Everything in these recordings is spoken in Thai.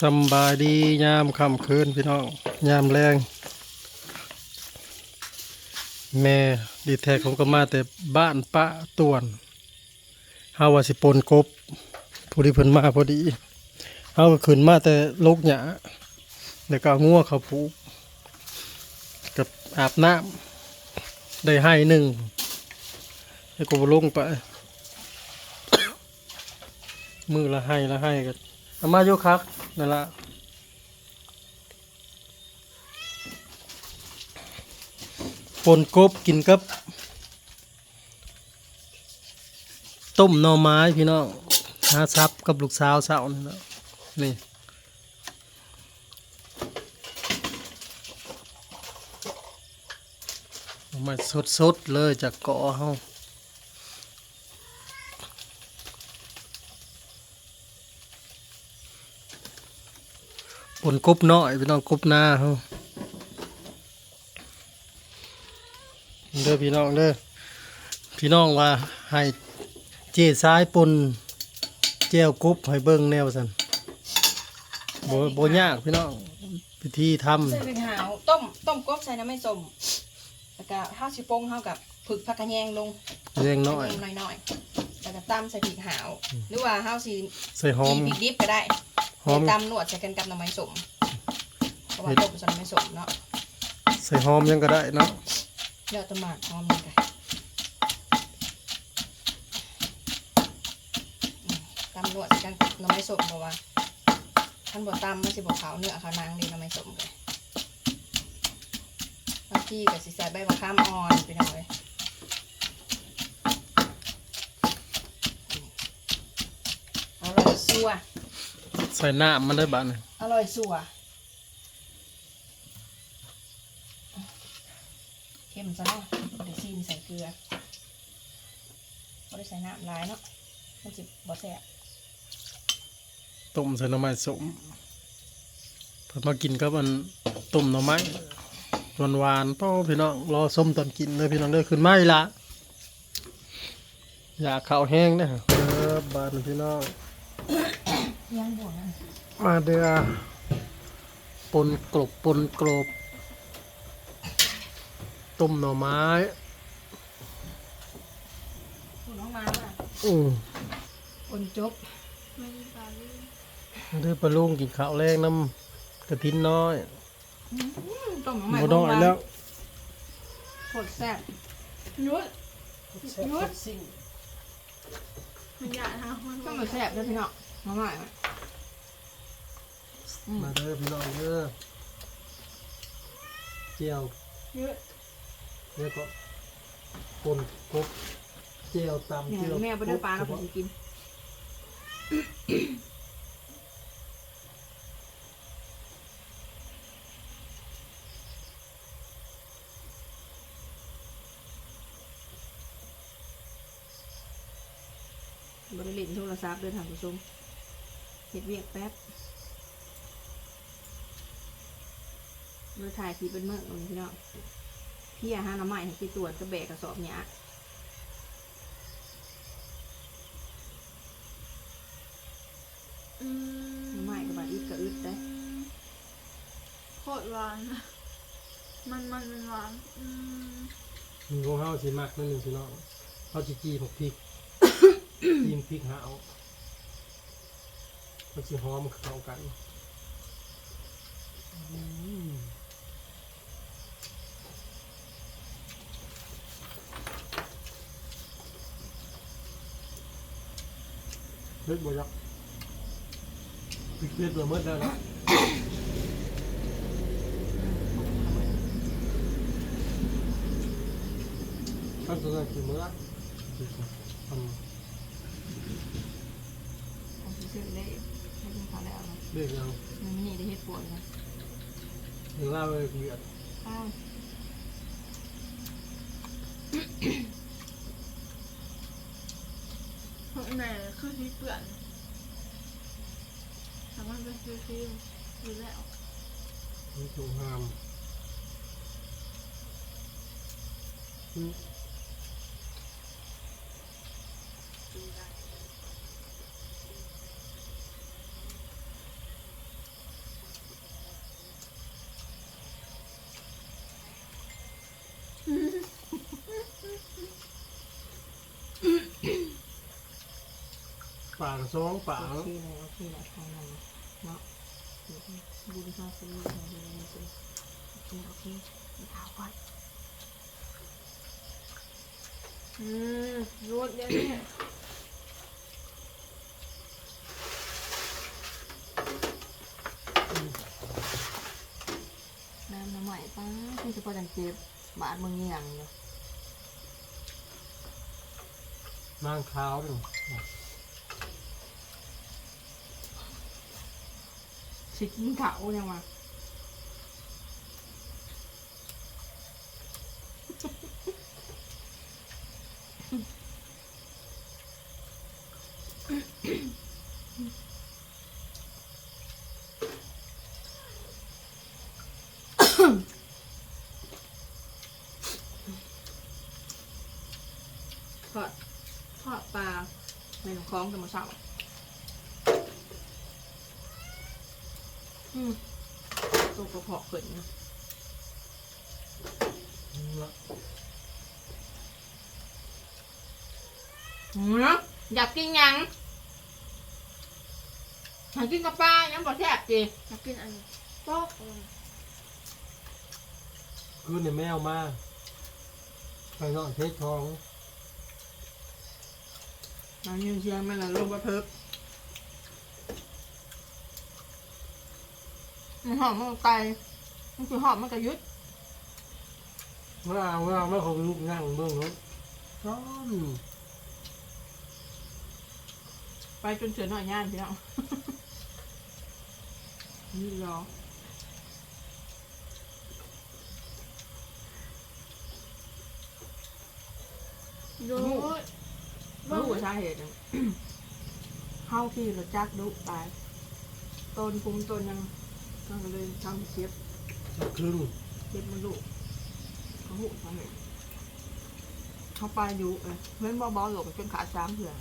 สบายดียามค่ำคืนพี่น้องยามแรง แม่ดีแท้ของก็มาแต่บ้านปะตวนเฮาว่าสิปนกบผู้ที่เพิ่นมาพอดีเฮาก็ขึ้นมาแต่ลูกหยาแล้วก็งัวเขาผูกกับอาบน้ำได้ให้หนึ่งแล้วก็บ่ลงไป มือละให้ละให้กัน อามาโยคักนั่นละปนกบกินกับ ต้มหน่อไม้พี่น้องหาซับกับลูกสาวสาวนี่นะนี่มาสดๆเลยจากเกาะเฮา นกบน้อยพี่น้องกบหน้าเฮาเด้อพี่น้องเด้อพี่น้องว่าให้เจซ้ายปนแจ้วกบให้เบิ่งแนวซั่นบ่บ่ยากพี่น้องวิธีทำใส่เป็นหาวต้มต้มกบใส่น้ำไม่ส้มแล้วก็ข้าวชิโป้งเข้ากับผึกผักกระแยงลงเร่งน้อยกระแยงน้อยๆแล้วก็ตำใส่พริกหาว หรือว่าข้าวสีใส่หอม พริกดิบก็ได้ หอมตำนวดใส่กันกับน้ำมันส้มเพราะว่าต้มใส่น้ำมันส้มเนาะใส่หอมยังก็ได้เนาะเดี๋ยวตะหมากหอมนี่กันตำนวดใส่กันกับน้ำมันส้มเพราะว่าท่านบอกตำมันสิบอกขาวเนื้อขาวนางดีน้ำมันส้มเลยบางทีก็สิใส่ใบมะขามอ่อนไปหน่อยอร่อยสัว ใส่น้ำมันได้บาดนี่อร่อยสัวเข้มซะเนาะเดี๋ยวซีนใส่เกลือไม่ได้ใส่น้ำลายเนาะมันจิบ่แซ่บต้มใส่หน่อไม้สมเพิ่นมากินกับอันต้มหน่อไม้หวานๆเป้าพี่น้องรอส้มตอนกินเลยพี่น้องเด้อขึ้นมาอีกละอยากข้าวแห้งเด้อเด้อบานพี่น้อง ยังบวกนะมาเด้อปนกลบปนกลบต้มหน่อไม้คุณน้องมาว่ะอือคนจบเด้อปลาลุงกินข้าวแรงน้ำกระทินน้อยต้มน้องใหม่บ่น้อยแล้วโคตรแซ่บยุดยุดสิ่งมันอยากทำมันต้มมาแซ่บด้วยพี่น้องน้องใหม่อะ มาเด้อพี่น้องเด้อเจียวยุดแล้วก็ปนกบเจียวตำเนี่ยเจียวแม่ไปได้ปลาแล้วผมจะกินบริเวณโทรศัพท์เดินทางผู้ชมเห็ดเวียกแป๊บเมื่อถ่ายคลิปเป็นเมื่อวันนี้พี่น้องพี่อาหารน้ำใหม่ให้ไปตรวจกระแบกกระสอบเนี้ยอืน้ำใหม่กับบาดอึดกับอึดได้โคตรหวานอะมันมันมันหวานอืมมีของเฮาสิมักนั่นหนึงพี่น้องเฮาสิจี้ผักพริกจีมพริกหาวมันสิหอมเข้ากันอืม เล็ดบ่ยักพริกเล็ดละเมิดแล้วนะขั้นตอนกี่มื้อละทำผมสิซื้อได้ให้กินข้าวแล้วนะเรียกยังมันนี่ได้เฮ็ดปวดนะเดี๋ยวเล่าไปเรียดข้าวพวกแม่ คือที่เปื่อนทำมันเป็นฟิวฟิวอยู่แล้วนี่สงคราม อืมกับสองป่าโอเคเลยอเคเลยทางนั้นเนาะดูดีมากเลยดูดีมากเลยโอเคโอเคเอาก่อนอืมรูดเดี๋ยวนี้น้ำน้ำใหม่ป้าที่จะพอจังเจ็บบาดมึงเงียงอยู่นางขาวหนึ่ง สิกินเขายังวะทอดทอดปลาในหนองคล้องจะมาสั่งอื ตัวกระเพาะขึ้นนะละอืมอยากกินหยังอยากกินกับปลายังบ่แซ่บจีอยากกินอันนี้ปอกเอามาคืนในแมวมาไปนอนเทศทองน้ำยืนเชียงมันละลงมาเพิบ มันหอมมันไกลมันคือหอมมันกระยุดเมื่อเมื่อเมื่อเขาลุกนั่งเบื้องรถซ้อนไปจนเสือหน่อยย่านพี่น้อง นี่รอโยดรู้ว่าสาเหตุหนึ่งเฮาที่รถจักรดุตายต้นคุมต้นยังมัน ก็เลยทำเจ็บจะครึ่งเจ็บมันดุเขาหุสาเหตุเขาไปอยู่เอ้ยเว้นเบาๆหลงจนขาดสามเถื่อ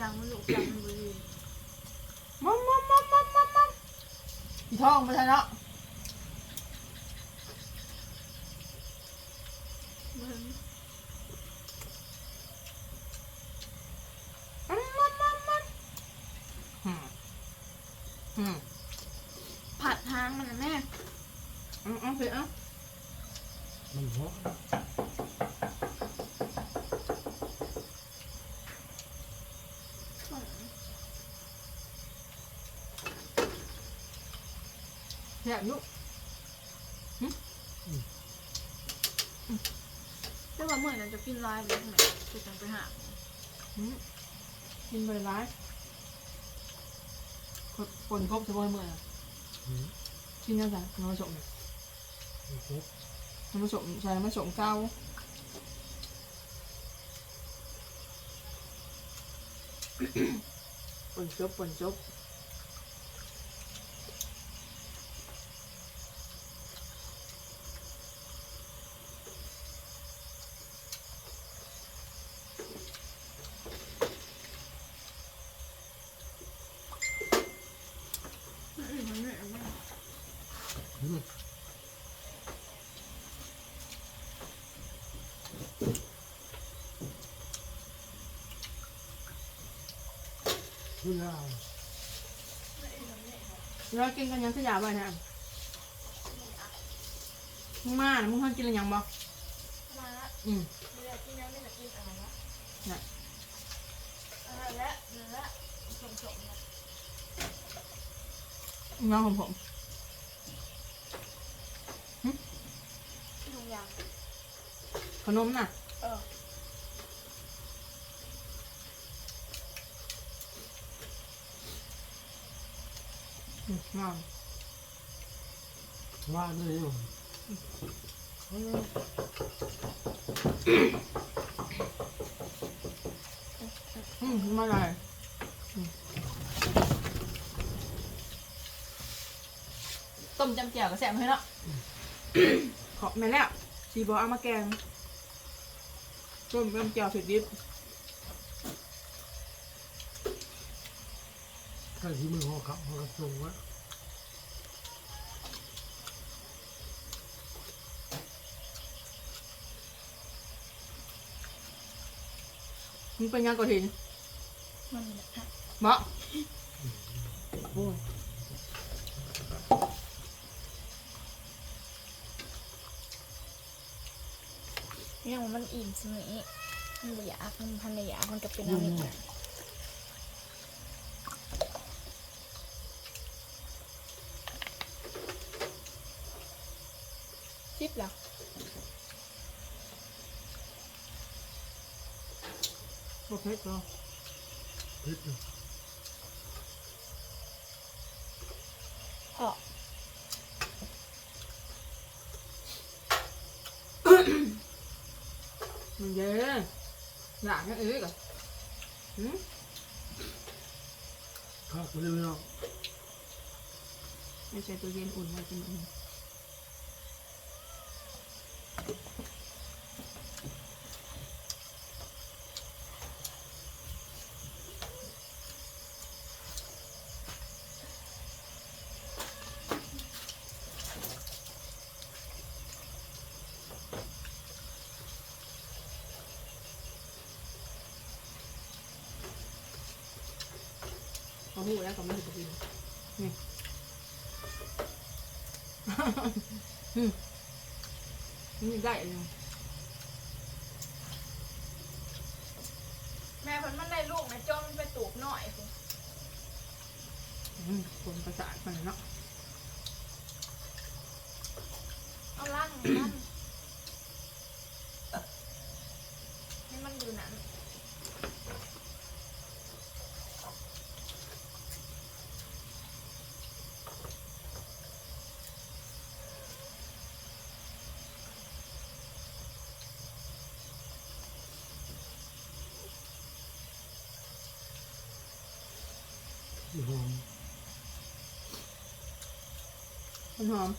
ยังมันลูกยังมันบ่ดีมัมมัมมัมมัมมัมมัมอีท้องไปใช่เนาะ เบิ่ง มัมมัมมัมมัมอืมอืม ผัดหางมันนะแม่ เอ๋อาสิเอะมันเหาะแซ่บอยุแต่ว่าเมื่อนั้นจะกินลายไปทำไมจะจังไปหาอืมกินไปร้ายคนคนครบจะบ่อยเมื่อยอะอืมกินยังไงน้ำผสมเนี่ย ครบน้ำผสมใส่น้ำผสมเก้าปนจบปนจบอืมผู้ยาว เรากินกันยังขยะไปฮะมึงมาน่ะมึงเคยกินอะไรยังบ่มาละอืมเนื้อกินยังไม่ได้กินอะไรละน่ะอะไรละเนื้อสมสมๆนะน้องของผมทุกอย่างขนมน่ะ เออ อืมน้องว่าเลยอยู่อืมมาเลยอืมต้มจำเจียวกับแซ่บให้เนาะขอแม่แล้วสีบอเอามาแกงต้มจำเจียวเสร็จดิบ ส่ที่มือห่อขับหอกทรงวะมึงเป็นยังก่อถินมันนะคะมาะโอ้เนี่ยมันอิ่มใช่ไหมมันอยากมันพันอยามันก็เป็นอะไร โอเคก็พิษเพราะมันเย็นอยากให้เอ้ยก่อนหืม ข้าว เร็วไม่ใช่ตัวเย็นอุ่นไว้กินอุ่นเขาหูแล้วก็ไม่ถึงกินนี่อืมนี่ได้เลย แม่เพิ่นมันได้ลูกนะจนมันไปตูกหน่อยพุ่น อืมคนประสาทมันเนาะ เอาล่างมันให้มันดูหนัง หอมมันหอม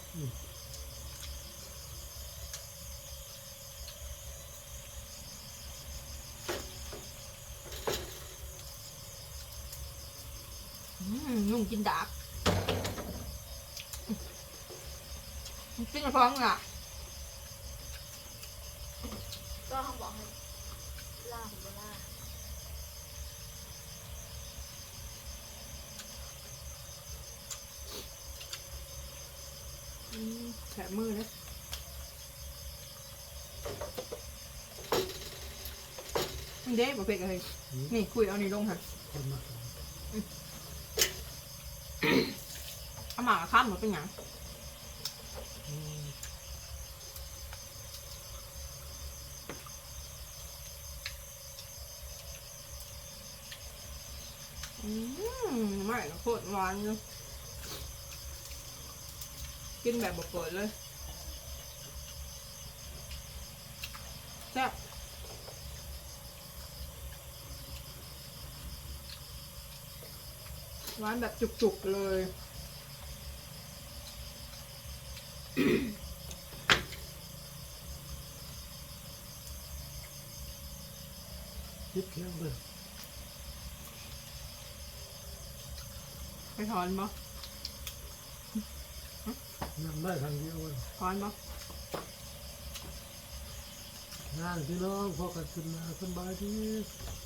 อืมนุ่งกินดาบมันกินกระเพาะมึงอะก็เขาบอกให้ล่างบ่ล่าง อืม แฉะมือนะมันเด้บ่เผ็ดเลยนี่คุยเอานี่ลงค่ะคนมาเอาหมากข้ามหมดเป็นหยังอืมไม่ก็โคตรหวานเลย กินแบบบดเปิดเลยแซ่บหวานแบบจุกๆเลยพิษแข็งเลย ไปถอนบ่ นั่งได้ทางเดียวเลยถอนบ่งานพี่น้องพอกันขึ้นมาสบายดีอ